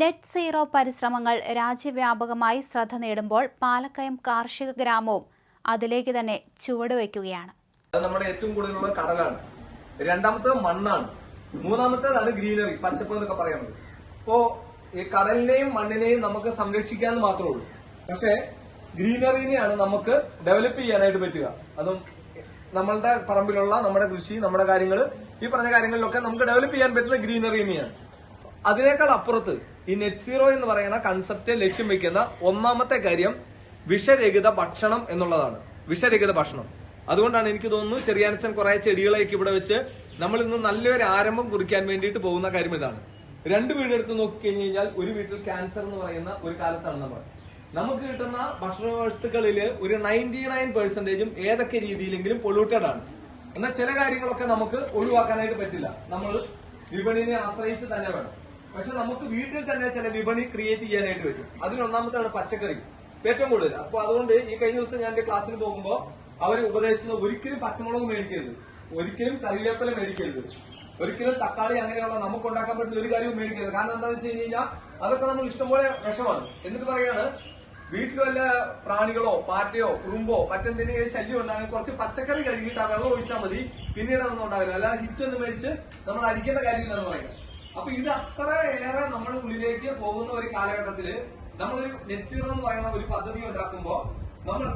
Net zero പരിശ്രമങ്ങൾ രാജ്യവ്യാപകമായി ശ്രദ്ധ നേടുമ്പോൾ പാലക്കയം കാർഷിക ഗ്രാമവും അതിലേക്ക് തന്നെ ചുവടുവയ്ക്കുകയാണ് അത് നമ്മുടെ ഏറ്റവും കൂടുതലുള്ള കടലാണ്. രണ്ടാമത്തെ മണ്ണാണ്. മൂന്നാമത്തേതാണ് ഗ്രീനറി പച്ചപ്പ് എന്നൊക്കെ പറയുന്നത് അപ്പോ ഈ കടലിനെയും മണ്ണിനെയും നമുക്ക് സംരക്ഷിക്കാന്ന് മാത്രമേ ഉള്ളൂ. പക്ഷേ ഗ്രീനറിനെയാണ് നമുക്ക് ഡെവലപ്പ് ചെയ്യാനായിട്ട് പറ്റുക. അതും നമ്മളുടെ പറമ്പിലുള്ള നമ്മുടെ കൃഷി നമ്മുടെ കാര്യങ്ങൾ ഈ പറഞ്ഞ കാര്യങ്ങളിലൊക്കെ നമുക്ക് ഡെവലപ്പ് ചെയ്യാൻ പറ്റുന്ന ഗ്രീനറി തന്നെയാണ്. അതിനേക്കാൾ അപ്പുറത്ത് ഈ നെറ്റ് സീറോ എന്ന് പറയുന്ന കൺസെപ്റ്റ് ലക്ഷ്യം വെക്കുന്ന ഒന്നാമത്തെ കാര്യം വിഷരഹിത ഭക്ഷണം എന്നുള്ളതാണ്. വിഷരഹിത ഭക്ഷണം. അതുകൊണ്ടാണ് എനിക്ക് തോന്നുന്നു ചെറിയാനച്ചൻ കുറെ ചെടികളെയൊക്കെ ഇവിടെ വെച്ച് നമ്മൾ ഇന്ന് നല്ലൊരു ആരംഭം കുറിക്കാൻ വേണ്ടിയിട്ട് പോകുന്ന കാര്യം ഇതാണ്. രണ്ട് വീടെടുത്ത് നോക്കിക്കഴിഞ്ഞ് കഴിഞ്ഞാൽ ഒരു വീട്ടിൽ ക്യാൻസർ എന്ന് പറയുന്ന ഒരു കാലത്താണ് നമ്മൾ. നമുക്ക് കിട്ടുന്ന ഭക്ഷണ വസ്തുക്കളിൽ ഒരു നയന്റി നയൻ പെർസെന്റേജും ഏതൊക്കെ രീതിയിലെങ്കിലും പൊള്യൂട്ടഡ് ആണ്. എന്നാൽ ചില കാര്യങ്ങളൊക്കെ നമുക്ക് ഒഴിവാക്കാനായിട്ട് പറ്റില്ല. നമ്മൾ വിപണിനെ ആശ്രയിച്ച് തന്നെ വേണം. പക്ഷെ നമുക്ക് വീട്ടിൽ തന്നെ ചില വിപണി ക്രിയേറ്റ് ചെയ്യാനായിട്ട് പറ്റും. അതിനൊന്നാമത്താണ് പച്ചക്കറി. ഏറ്റവും കൂടുതൽ. അപ്പൊ അതുകൊണ്ട് ഈ കഴിഞ്ഞ ദിവസം ഞാൻ എന്റെ ക്ലാസ്സിന് പോകുമ്പോൾ അവർ ഉപദേശിച്ചത് ഒരിക്കലും പച്ചമുളക് മേടിക്കരുത്. ഒരിക്കലും കറിവേപ്പില മേടിക്കരുത്. ഒരിക്കലും തക്കാളി അങ്ങനെയുള്ള നമുക്ക് ഉണ്ടാക്കാൻ പറ്റുന്ന ഒരു കാര്യവും മേടിക്കരുത്. കാരണം എന്താണെന്ന് വെച്ച് കഴിഞ്ഞ് കഴിഞ്ഞാൽ അതൊക്കെ നമ്മൾ ഇഷ്ടംപോലെ വിഷമാണ്. എന്നിട്ട് പറയാണ് വീട്ടിൽ വല്ല പ്രാണികളോ പാറ്റയോ കുറുമ്പോ മറ്റെന്തെങ്കിലും ശല്യം ഉണ്ടാകും കുറച്ച് പച്ചക്കറി കഴുകിയിട്ട് ആ വെള്ളം ഒഴിച്ചാൽ മതി. പിന്നീട് അതൊന്നും ഉണ്ടാവില്ല. അല്ലാതെ ഹിറ്റ് ഒന്നും മേടിച്ച് നമ്മൾ അടിക്കേണ്ട കാര്യമില്ലെന്ന് പറയുന്നത് അപ്പൊ ഇത് അത്ര ഏറെ നമ്മുടെ ഉള്ളിലേക്ക് പോകുന്ന ഒരു കാലഘട്ടത്തിൽ നമ്മളൊരു നെറ്റ് സീറോ എന്ന് പറയുന്ന ഒരു പദ്ധതി ഉണ്ടാക്കുമ്പോ നമ്മൾ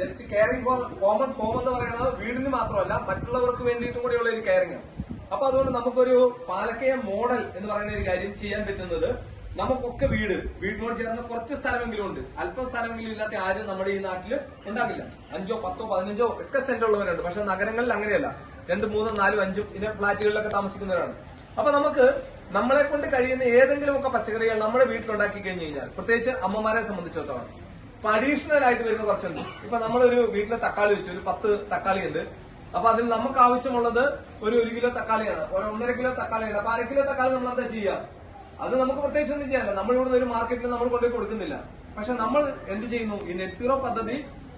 just caring for common home എന്ന് പറയുന്നത് വീടിന് മാത്രമല്ല മറ്റുള്ളവർക്ക് വേണ്ടിയിട്ടും കൂടെയുള്ള ഒരു കെയറിംഗ് അപ്പൊ അതുകൊണ്ട് നമുക്കൊരു പാലക്കയ മോഡൽ എന്ന് പറയുന്ന ഒരു കാര്യം ചെയ്യാൻ പറ്റുന്നത് നമുക്കൊക്കെ വീട് വീടിനോട് ചേർന്ന കുറച്ച് സ്ഥലമെങ്കിലും ഉണ്ട്. അല്പം സ്ഥലമെങ്കിലും ഇല്ലാത്ത ആരും നമ്മുടെ ഈ നാട്ടിൽ ഉണ്ടാകില്ല. അഞ്ചോ പത്തോ പതിനഞ്ചോ ഒക്കെ സെന്റ് ഉള്ളവരുണ്ട്. പക്ഷെ നഗരങ്ങളിൽ അങ്ങനെയല്ല. രണ്ട് മൂന്നും നാലും അഞ്ചും ഇതിന്റെ ഫ്ളാറ്റുകളിലൊക്കെ താമസിക്കുന്നവരാണ്. അപ്പൊ നമുക്ക് നമ്മളെ കൊണ്ട് കഴിയുന്ന ഏതെങ്കിലുമൊക്കെ പച്ചക്കറികൾ നമ്മുടെ വീട്ടിലുണ്ടാക്കി കഴിഞ്ഞു കഴിഞ്ഞാൽ പ്രത്യേകിച്ച് അമ്മമാരെ സംബന്ധിച്ചിടത്തോളം ഇപ്പൊ അഡീഷണൽ ആയിട്ട് വരുന്ന കുറച്ചുണ്ട്. ഇപ്പൊ നമ്മളൊരു വീട്ടിലെ തക്കാളി വെച്ചു ഒരു പത്ത് തക്കാളി ഉണ്ട്. അപ്പൊ അതിൽ നമുക്ക് ആവശ്യമുള്ളത് ഒരു ഒരു കിലോ തക്കാളിയാണ്. ഒരു ഒന്നര കിലോ തക്കാളിയാണ്. അപ്പൊ അര കിലോ തക്കാളി നമ്മൾ എന്താ ചെയ്യാം? അത് നമുക്ക് പ്രത്യേകിച്ച് ഒന്നും ചെയ്യാനില്ല. നമ്മൾ ഇവിടുന്ന് ഒരു മാർക്കറ്റിൽ നമ്മൾ കൊണ്ടുപോയി കൊടുക്കുന്നില്ല. പക്ഷെ നമ്മൾ എന്ത് ചെയ്യുന്നു? ഈ നെറ്റ് സീറോ പദ്ധതി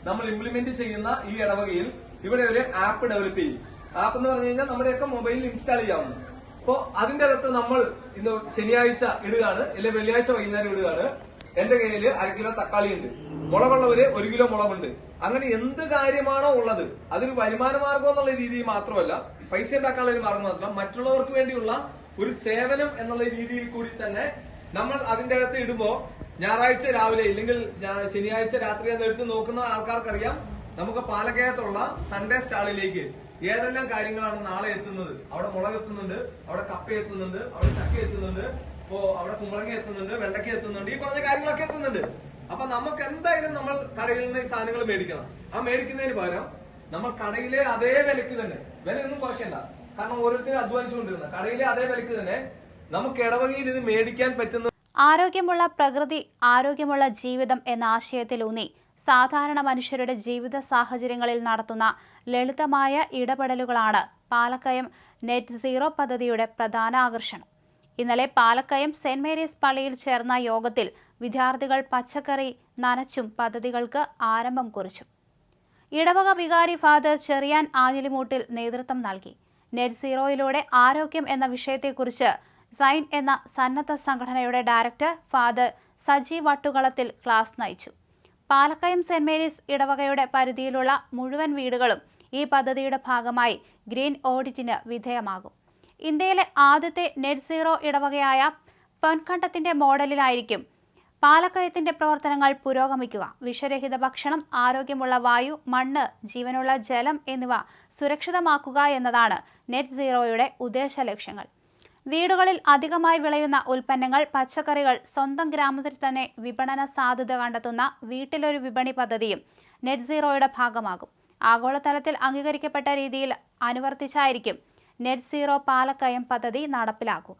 നമ്മൾ ഇംപ്ലിമെന്റ് ചെയ്യുന്ന ഈ ഇടവകയിൽ ഇവിടെ ഒരു ആപ്പ് ഡെവലപ്പ് ചെയ്യും. ആപ്പ് എന്ന് പറഞ്ഞു കഴിഞ്ഞാൽ നമ്മുടെയൊക്കെ മൊബൈലിൽ ഇൻസ്റ്റാൾ ചെയ്യാവുന്നു. അപ്പോ അതിന്റെ അകത്ത് നമ്മൾ ഇന്ന് ശനിയാഴ്ച ഇടുകയാണ് അല്ലെ വെള്ളിയാഴ്ച വൈകുന്നേരം ഇടുകയാണ്. എന്റെ കയ്യിൽ അര കിലോ തക്കാളി ഉണ്ട്. മുളകുള്ളവര് ഒരു കിലോ മുളകുണ്ട് അങ്ങനെ എന്ത് കാര്യമാണോ ഉള്ളത് അതൊരു വരുമാന മാർഗം എന്നുള്ള രീതിയിൽ മാത്രമല്ല പൈസ ഉണ്ടാക്കാനുള്ള ഒരു മാർഗം മാത്രമല്ല മറ്റുള്ളവർക്ക് വേണ്ടിയുള്ള ഒരു സേവനം എന്നുള്ള രീതിയിൽ കൂടി തന്നെ നമ്മൾ അതിന്റെ അകത്ത് ഇടുമ്പോ ഞായറാഴ്ച രാവിലെ ഇല്ലെങ്കിൽ ശനിയാഴ്ച രാത്രി അതെടുത്ത് നോക്കുന്ന ആൾക്കാർക്കറിയാം നമുക്ക് പാലക്കയത്തുള്ള സൺഡേ സ്റ്റാളിലേക്ക് ഏതെല്ലാം കാര്യങ്ങളാണ് നാളെ എത്തുന്നത്? അവിടെ മുളക് എത്തുന്നുണ്ട് അവിടെ കപ്പ എത്തുന്നുണ്ട് അവിടെ ചക്ക എത്തുന്നുണ്ട് ഇപ്പോ അവിടെ കുമ്പളങ്ങ എത്തുന്നുണ്ട് വെണ്ടയ്ക്ക എത്തുന്നുണ്ട് ഈ പറഞ്ഞ കാര്യങ്ങളൊക്കെ എത്തുന്നുണ്ട്. അപ്പൊ നമുക്ക് എന്തായാലും നമ്മൾ കടയിൽ നിന്ന് ഈ സാധനങ്ങൾ മേടിക്കണം. ആ മേടിക്കുന്നതിന് പകരം നമ്മൾ കടയിലെ അതേ വിലക്ക് തന്നെ വിലയൊന്നും കുറയ്ക്കണ്ട. കാരണം ഓരോരുത്തരും അധ്വാനിച്ചുകൊണ്ടിരുന്ന കടയിലെ അതേ വിലക്ക് തന്നെ നമുക്ക് ഇടവകയിൽ ഇത് മേടിക്കാൻ പറ്റുന്ന ആരോഗ്യമുള്ള പ്രകൃതി ആരോഗ്യമുള്ള ജീവിതം എന്ന ആശയത്തിലൂന്നി സാധാരണ മനുഷ്യരുടെ ജീവിത സാഹചര്യങ്ങളിൽ നടത്തുന്ന ലളിതമായ ഇടപെടലുകളാണ് പാലക്കയം നെറ്റ് സീറോ പദ്ധതിയുടെ പ്രധാന ആകർഷണം. ഇന്നലെ പാലക്കയം സെന്റ് മേരീസ് പള്ളിയിൽ ചേർന്ന യോഗത്തിൽ വിദ്യാർത്ഥികൾ പച്ചക്കറി നനച്ചും പദ്ധതികൾക്ക് ആരംഭം കുറിച്ചു. ഇടവക വികാരി ഫാദർ ചെറിയാൻ ആഞ്ഞിലിമൂട്ടിൽ നേതൃത്വം നൽകി. നെറ്റ് സീറോയിലൂടെ ആരോഗ്യം എന്ന വിഷയത്തെക്കുറിച്ച് സൈൻ എന്ന സന്നദ്ധ സംഘടനയുടെ director father Saji Vattukalathil class നയിച്ചു. പാലക്കയം സെന്റ് മേരീസ് ഇടവകയുടെ പരിധിയിലുള്ള മുഴുവൻ വീടുകളും ഈ പദ്ധതിയുടെ ഭാഗമായി ഗ്രീൻ ഓഡിറ്റിന് വിധേയമാകും. ഇന്ത്യയിലെ ആദ്യത്തെ നെറ്റ് സീറോ ഇടവകയായ പൊൻകണ്ടത്തിന്റെ മോഡലിലായിരിക്കും പാലക്കയത്തിന്റെ പ്രവർത്തനങ്ങൾ പുരോഗമിക്കുക. വിഷരഹിത ഭക്ഷണം ആരോഗ്യമുള്ള വായു മണ്ണ് ജീവനുള്ള ജലം എന്നിവ സുരക്ഷിതമാക്കുക എന്നതാണ് നെറ്റ് സീറോയുടെ ഉദ്ദേശ ലക്ഷ്യങ്ങൾ വീടുകളിൽ അധികമായി വിളയുന്ന ഉൽപ്പന്നങ്ങൾ പച്ചക്കറികൾ സ്വന്തം ഗ്രാമത്തിൽ തന്നെ വിപണന സാധ്യത കണ്ടെത്തുന്ന വീട്ടിലൊരു വിപണി പദ്ധതിയും നെറ്റ് സീറോയുടെ ഭാഗമാകും. ആഗോളതലത്തിൽ അംഗീകരിക്കപ്പെട്ട രീതിയിൽ അനുവർത്തിച്ചായിരിക്കും നെറ്റ് സീറോ പാലക്കയം പദ്ധതി നടപ്പിലാക്കുക.